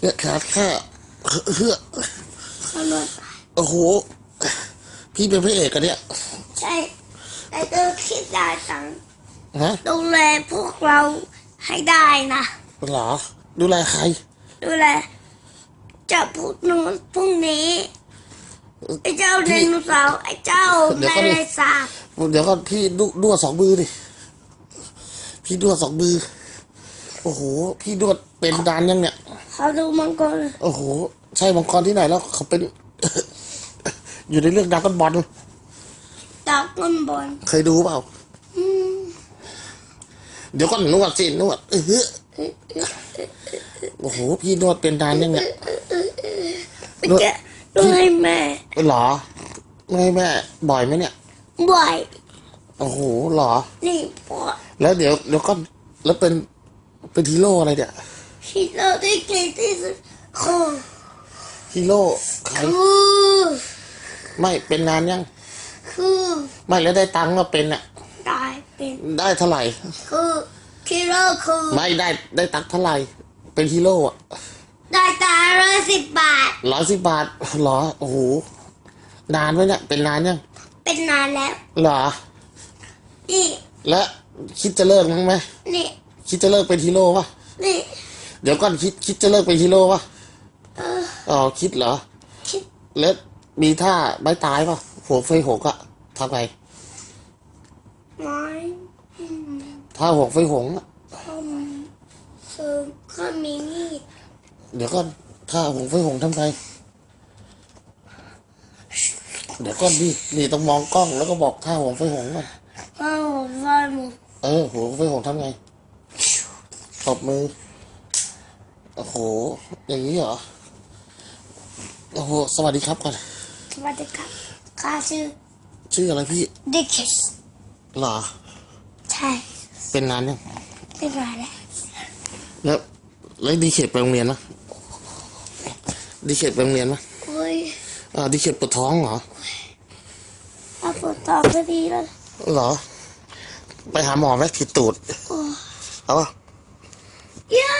เนี่ยขาดค่าเฮือขนมโอ้โห พี่เป็นพระเอกกันเนี่ย ใช่แต่ก็คิดได้ตังค์ฮะดูแลพวกเราให้ได้นะเหรอ ดูแลใคร ดูแลเจะพูดนู้นพรุ่งนี้ ไอ้เจ้าไดโนเสาร์ไอ้เจ้าเดี๋ยวแมก็ดิลงสาบเดี๋ยวก็พี่ดูด้วสองมือดิ พี่ด้วสองมือ โอ้โห พี่ด้วเป็นดานยังเนี่ย เขาดูมังกรโอ้โห ใช่มังกรที่ไหนแล้วเขาเป็น อยู่ในเรื่องดราก้อนบอลดาวก้นบอลเคยดูเปล่าเดี๋ยวก็นวดสินวดเออโอ้โห พี่นวดเป็นดานยังเนี่ยไปแกะดูให้แม่เหรอไม่ให้แม่ บ่อยไหมเนี่ย บ่อย โอ้โหเหรอ นี่พอแล้วเดี๋ยวเดี๋ยวก็แล้วเป็นเป็นฮีโร่อะไรเนี่ย ที่เราได้เก่งที่สุดคือฮีโร่ใครคือไม่เป็นนานยัง คือไม่แล้วได้ตังค์มาเป็นอะได้เป็นได้เท่าไหร่ คือคิโร่คือไม่ได้ได้ตังค์เท่าไหร่ เป็นฮีโร่อะได้ตาร้อยสิบบาท ร้อยสิบบาทเหรอโอ้โหนานไหมเนี่ยเป็นนานยังเป็นนานแล้ว เหรอ นี่ และคิดจะเลิกมั้งไหมนี่ คิดจะเลิกเป็นฮีโร่ปะนี่ เดี๋ยวก่อนคิดคิดจะเลิกเป็นฮีโร่ปะเอออ๋อคิดเหรอ คิดแล้วมีท่าไม่ตายปะหัวไฟหกอะทำไงไม้ท่าหัวไฟหงอะคอมคือข้ามีมีดเดี๋ยวก่อนท่าหัวไฟหงทำไงเดี๋ยวก่อนดินี่ต้องมองกล้องแล้วก็บอกท่าหัวไฟหงก่อนข้าวไฟหมูเออหัวไฟหงทำไงตบมือ โอ้โห อย่างนี้เหรอ โอ้โห สวัสดีครับก่อน สวัสดีครับข้าชื่อ ชื่ออะไรพี่ ดิคิสหรอ ใช่ เป็นนานยังเป็นไรแล้ว แล้ว แล้วดีเขตไปโรงเรียนไหมดีเขตไปโรงเรียนไหมโอ้ยอ่าดีเขตปวดท้องเหรอถ้าปวดท้องก็ดีแล้ว เหรอ ไปหาหมอไหมผิดตูดโอ้เอาปะยา